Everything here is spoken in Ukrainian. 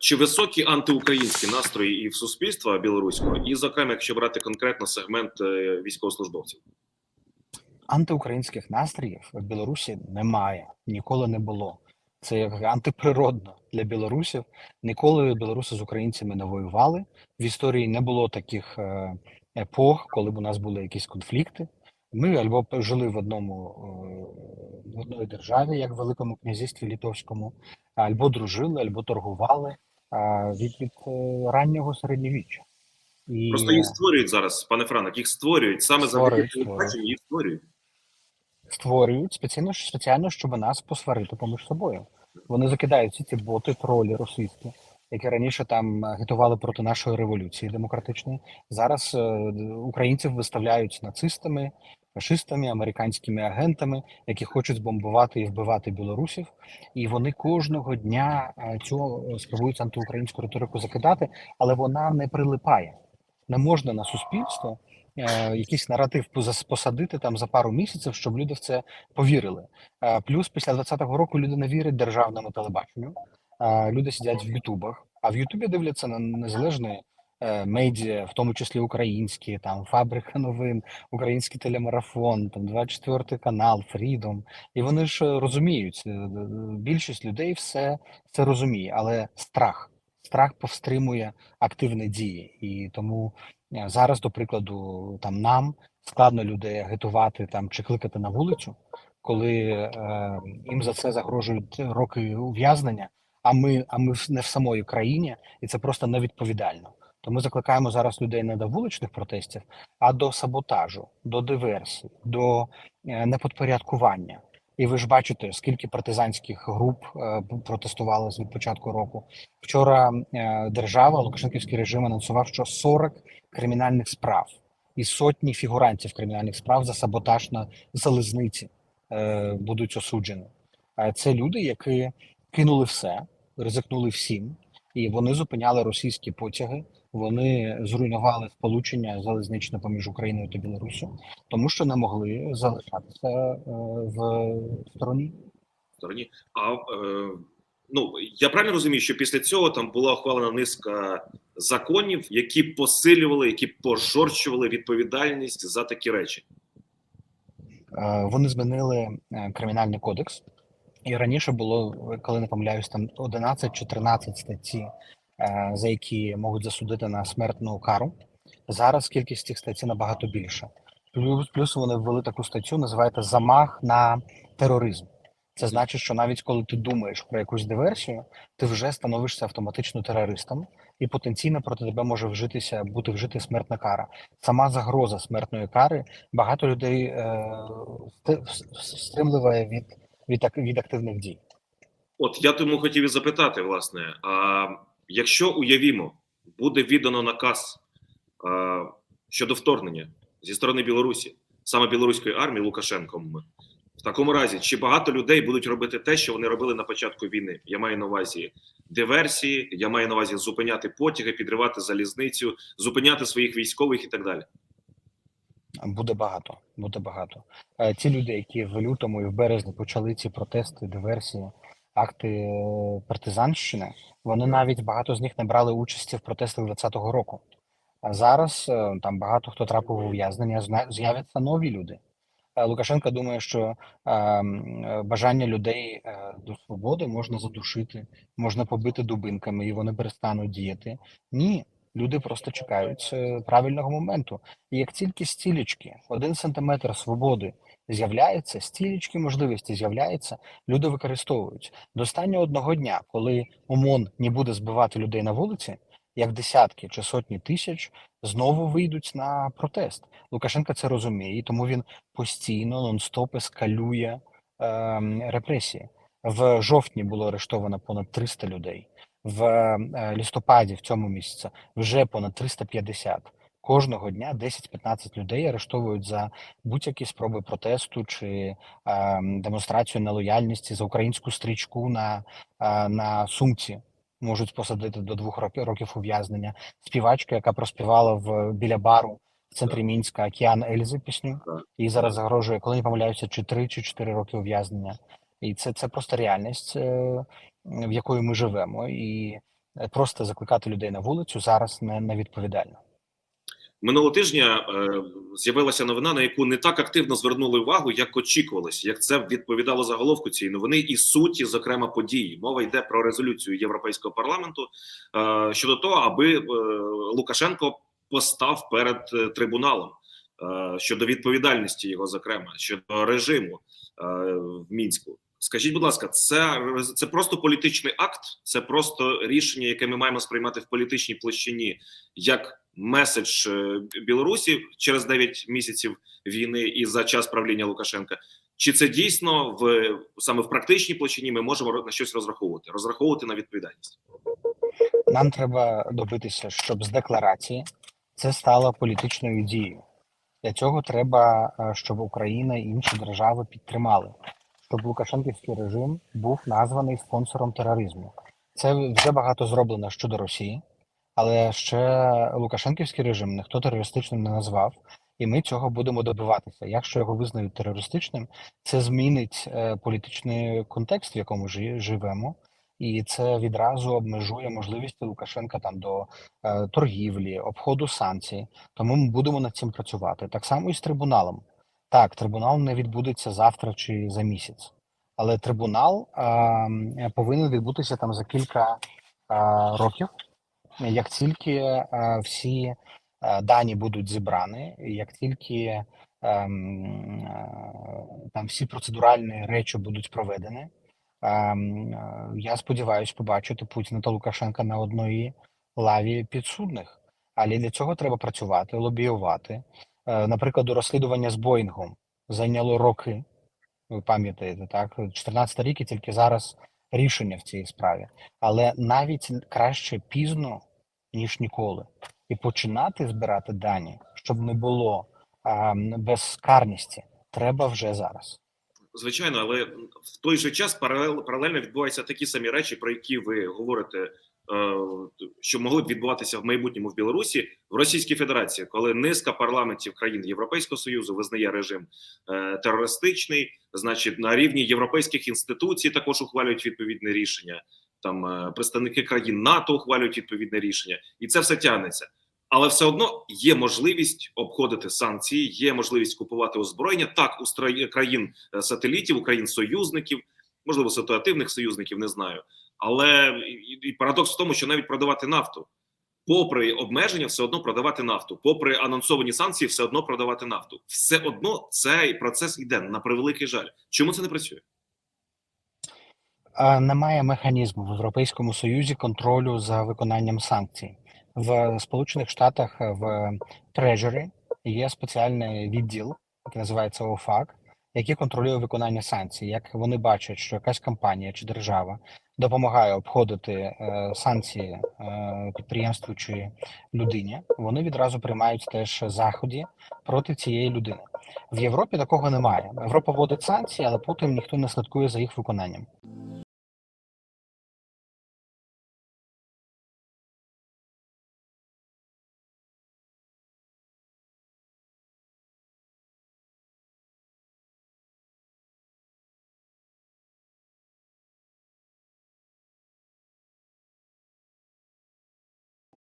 Чи високі антиукраїнські настрої і в суспільства білоруського, і, зокрема, якщо брати конкретно сегмент е, військовослужбовців? антиукраїнських настроїв в Білорусі немає, ніколи не було. Це як антиприродно для білорусів. Ніколи білоруси з українцями не воювали. В історії не було таких е, епох, коли б у нас були якісь конфлікти. Ми або жили в одному е, в одної державі, як в Великому князівстві Літовському, або дружили, або торгували від, від е, раннього середньовіччя. І Просто їх створюють зараз, пане Франок, їх створюють саме Створюють, завдяки телебаченню, їх створюють. створюють спеціально спеціально, щоб нас посварити поміж собою. Вони закидають всі ці боти, тролі російські, які раніше там агітували проти нашої революції демократичної. Зараз е, українців виставляють нацистами, фашистами, американськими агентами, які хочуть збомбувати і вбивати білорусів. І вони кожного дня е, цю е, спробують антиукраїнську риторику закидати, але вона не прилипає. Не можна на суспільство е, якийсь наратив посадити там за пару місяців, щоб люди в це повірили. Е, Плюс після 20-го року люди не вірять державному телебаченню. Е, Люди сидять в Ютубах, а в Ютубі дивляться на незалежні медіа, в тому числі українські, там Фабрика новин, Український телемарафон, там 24 канал, Фрідом. І вони ж е, розуміють, е, е, більшість людей все це розуміє, але страх. Страх повстримує активні дії, і тому е, зараз, до прикладу, там нам складно людей агітувати там чи кликати на вулицю, коли е, їм за це загрожують роки ув'язнення. А ми, а ми не в самої країні, і це просто невідповідально. То ми закликаємо зараз людей не до вуличних протестів, а до саботажу, до диверсій, до е, неподпорядкування. І ви ж бачите, скільки партизанських груп е, протестували від початку року. Вчора е, держава, Лукашенківський режим анонсував, що 40 кримінальних справ і сотні фігурантів кримінальних справ за саботаж на залізниці будуть осуджені. Це люди, які кинули все, ризикнули всім, і вони зупиняли російські потяги. Вони зруйнували сполучення залізничне поміж Україною та Білоруссю, тому що не могли залишатися е, в стороні. стороні. А е, ну я правильно розумію, що після цього там була ухвалена низка законів, які посилювали, які пожорщували відповідальність за такі речі. Е, Вони змінили кримінальний кодекс, і раніше було, коли не помиляюсь, там 11 чи 13 статті, за які можуть засудити на смертну кару. Зараз кількість цих статей набагато більша. Плюс, плюс вони ввели таку статтю, називається замах на тероризм. Це значить, що навіть коли ти думаєш про якусь диверсію, ти вже становишся автоматично терористом, і потенційно проти тебе може вжитися бути вжити смертна кара. Сама загроза смертної кари багато людей е, стримливає від, від, від активних дій. От я тому хотів і запитати, власне, а якщо уявімо, буде віддано наказ а, щодо вторгнення зі сторони Білорусі, саме білоруської армії Лукашенком, в такому разі, чи багато людей будуть робити те, що вони робили на початку війни? Я маю на увазі диверсії, я маю на увазі зупиняти потяги, підривати залізницю, зупиняти своїх військових і так далі. Буде багато. Буде багато. Е, Ті люди, які в лютому і в березні почали ці протести, диверсії, акти е, партизанщини, вони навіть багато з них не брали участі в протестах 20-го року. А зараз е, там багато хто трапив у ув'язнення, з'являться нові люди. Е, Лукашенко думає, що бажання людей до свободи можна задушити, можна побити дубинками, і вони перестануть діяти. Ні, люди просто чекають е, правильного моменту. І як тільки стілечки, один сантиметр свободи з'являється, стілечки можливості з'являється, люди використовують. До останнього одного дня, коли ОМОН не буде збивати людей на вулиці, як десятки чи сотні тисяч знову вийдуть на протест. Лукашенко це розуміє, і тому він постійно нон-стоп ескалює ем, репресії. В жовтні було арештовано понад 300 людей. В е, листопаді в цьому місяці вже понад 350. Кожного дня 10-15 людей арештовують за будь-які спроби протесту чи е, демонстрацію нелояльності за українську стрічку на, е, на сумці. Можуть посадити до двох років років ув'язнення. Співачка, яка проспівала в біля бару в центрі Мінська Океан Ельзи пісню, їй зараз загрожує, коли не помиляюся, чи 3 чи 4 роки ув'язнення. І це, це просто реальність, е, в якої ми живемо. І Е, Просто закликати людей на вулицю зараз не, не відповідально. Минулого тижня е, з'явилася новина, на яку не так активно звернули увагу, як очікувалось, як це відповідало заголовку цієї новини і суті, зокрема, події. Мова йде про резолюцію Європейського парламенту е, щодо того, аби е, Лукашенко постав перед е, трибуналом е, щодо відповідальності його, зокрема щодо режиму е, в мінську. Скажіть, будь ласка, це це просто політичний акт, це просто рішення, яке ми маємо сприймати в політичній площині, як меседж е, Білорусі через 9 місяців війни і за час правління Лукашенка. Чи це дійсно в саме в практичній площині ми можемо на щось розраховувати, розраховувати на відповідальність? Нам треба добитися, щоб з декларації це стало політичною дією. Для цього треба, е, щоб Україна і інші держави підтримали, щоб Лукашенківський режим був названий спонсором тероризму. Це вже багато зроблено щодо Росії, але ще Лукашенківський режим ніхто терористичним не назвав, і ми цього будемо добиватися. Якщо його визнають терористичним, це змінить е, політичний контекст, в якому жи- живемо, і це відразу обмежує можливості Лукашенка там до е, торгівлі, обходу санкцій. Тому ми будемо над цим працювати. Так само і з трибуналом. Так, трибунал не відбудеться завтра чи за місяць, але трибунал е, повинен відбутися там за кілька е, років, як тільки е, всі е, дані будуть зібрані, як тільки ем, е, там всі процедуральні речі будуть проведені. Ем, е, Я сподіваюся побачити Путіна та Лукашенка на одній лаві підсудних. Але для цього треба працювати, лобіювати. Е, Наприклад, розслідування з Боїнгом зайняло роки. Ви пам'ятаєте, так? 14 рік і тільки зараз рішення в цій справі. Але навіть краще пізно, ніж ніколи. І починати збирати дані, щоб не було ем, безкарності, треба вже зараз. Звичайно, але в той же час паралел, паралельно відбуваються такі самі речі, про які ви говорите, що могли б відбуватися в майбутньому в Білорусі в Російській Федерації, коли низка парламентів країн Європейського союзу визнає режим е, терористичний, значить на рівні європейських інституцій також ухвалюють відповідне рішення. Там е, представники країн НАТО ухвалюють відповідне рішення, і це все тягнеться. Але все одно є можливість обходити санкції, є можливість купувати озброєння так у країн е, сателітів, країн союзників, можливо, ситуативних союзників, не знаю. Але і, парадокс в тому, що навіть продавати нафту, попри обмеження, все одно продавати нафту, попри анонсовані санкції, все одно продавати нафту. Все одно цей процес йде на превеликий жаль. Чому це не працює? Немає механізму в Європейському Союзі контролю за виконанням санкцій. В Сполучених Штатах е, в Treasury є спеціальний відділ, який називається ОФАК, який контролює виконання санкцій. Як вони бачать, що якась компанія чи держава допомагає обходити е, санкції е, підприємству чи людині, вони відразу приймають теж заходи проти цієї людини. В Європі такого немає. Європа вводить санкції, але потім ніхто не слідкує за їх виконанням.